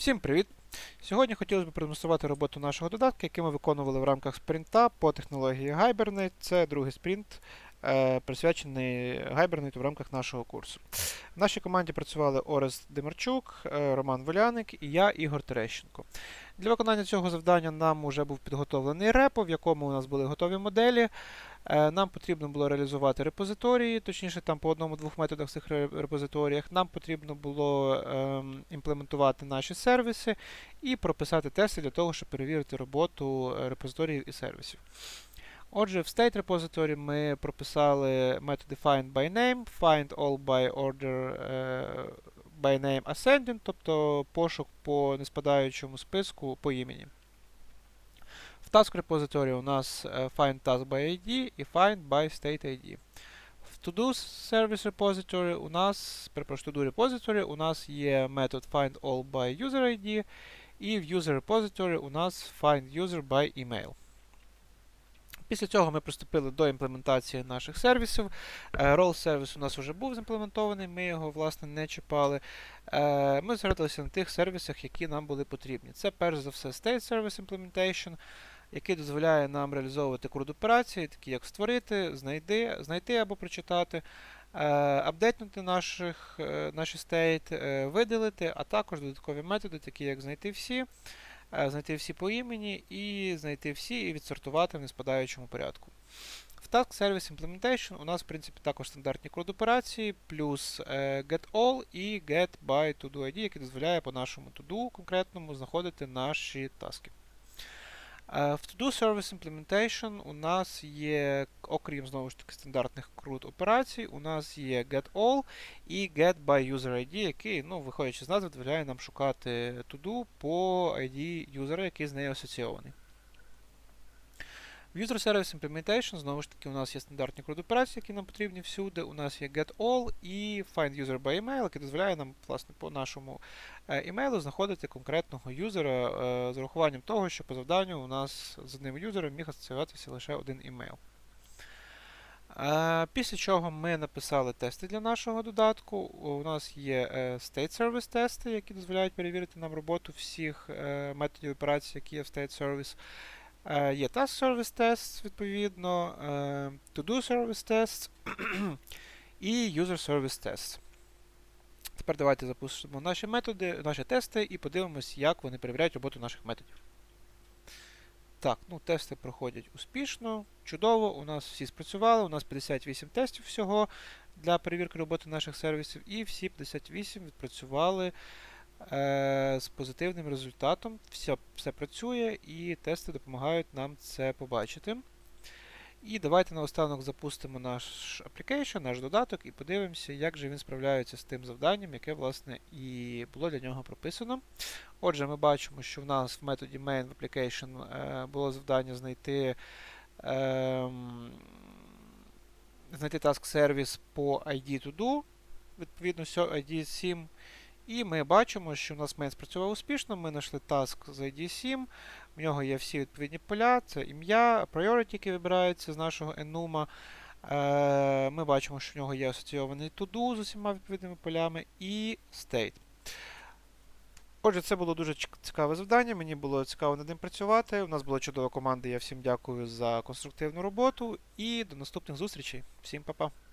Всім привіт! Сьогодні хотілося б продемонструвати роботу нашого додатка, який ми виконували в рамках спринта по технології Hibernate. Це другий спринт, е, присвячений Hibernate в рамках нашого курсу. В нашій команді працювали Орест Демарчук, е, Роман Воляник і я, Ігор Терещенко. Для виконання цього завдання нам вже був підготовлений репо, в якому у нас були готові моделі. Е, Нам потрібно було реалізувати репозиторії, точніше, там по одному-двох методах в цих репозиторіях. Нам потрібно було ем, імплементувати наші сервіси і прописати тести для того, щоб перевірити роботу е, репозиторіїв і сервісів. Отже, в state repository ми прописали методи find by name, find all by order е, by name ascending, тобто пошук по неспадаючому списку по імені. В task repository у нас е, find task by ID і find by state ID. To-do service repository у нас, перепрошую, to-do repository у нас є метод find all by user ID, і в user repository у нас find user by email. Після цього ми приступили до імплементації наших сервісів. Е, Role сервіс у нас вже був зімплементований, ми його власне не чіпали. Е, Ми зосередилися на тих сервісах, які нам були потрібні. Це перш за все State Service Implementation, який дозволяє нам реалізовувати крут операції, такі як створити, знайти, знайти або прочитати, е, апдейтнути наших, е, наші стейт, е, видалити, а також додаткові методи, такі як знайти всі, знайти всі по імені і знайти всі і відсортувати в неспадаючому порядку. В Task Service Implementation у нас, в принципі, також стандартні крут операції, плюс е, getAll і getBy ToDo ID, який дозволяє по нашому to-do конкретному знаходити наші таски. Е, В To-Do Service Implementation у нас є, окрім знову ж таки стандартних крут операцій, у нас є getAll і getByUserID, який, ну, виходячи з назви, дозволяє нам шукати to-do по ID юзера, який з нею асоційований. В User Service Implementation, знову ж таки, у нас є стандартні крут операції, які нам потрібні всюди. У нас є getAll і Find User by Email, який дозволяє нам, власне, по нашому е, імейлу знаходити конкретного юзера е, з урахуванням того, що по завданню у нас з одним юзером міг асоціюватися лише один імейл. Е, Після чого ми написали тести для нашого додатку. У нас є е, State Service тести, які дозволяють перевірити нам роботу всіх методів операцій, які є в State Service. Е, Є Task Service Test, відповідно, е, To-Do Service Test і User Service Test. Тепер давайте запустимо наші методи, наші тести і подивимось, як вони перевіряють роботу наших методів. Так, ну тести проходять успішно, чудово. У нас всі спрацювали. У нас 58 тестів всього для перевірки роботи наших сервісів, і всі 58 відпрацювали з позитивним результатом. Все, все працює, і тести допомагають нам це побачити. І давайте наостанок запустимо наш application, наш додаток, і подивимося, як же він справляється з тим завданням, яке, власне, і було для нього прописано. Отже, ми бачимо, що в нас в методі main в application е, було завдання знайти, ем, знайти task сервіс по ID to do, відповідно ID 7. І ми бачимо, що в нас main спрацював успішно. Ми знайшли task з ID 7. В нього є всі відповідні поля, це ім'я, priority, який вибирається з нашого enuma. Е, Ми бачимо, що в нього є асоційований to-do з усіма відповідними полями і state. Отже, це було дуже цікаве завдання. Мені було цікаво над ним працювати. У нас була чудова команда. Я всім дякую за конструктивну роботу і до наступних зустрічей. Всім па-па.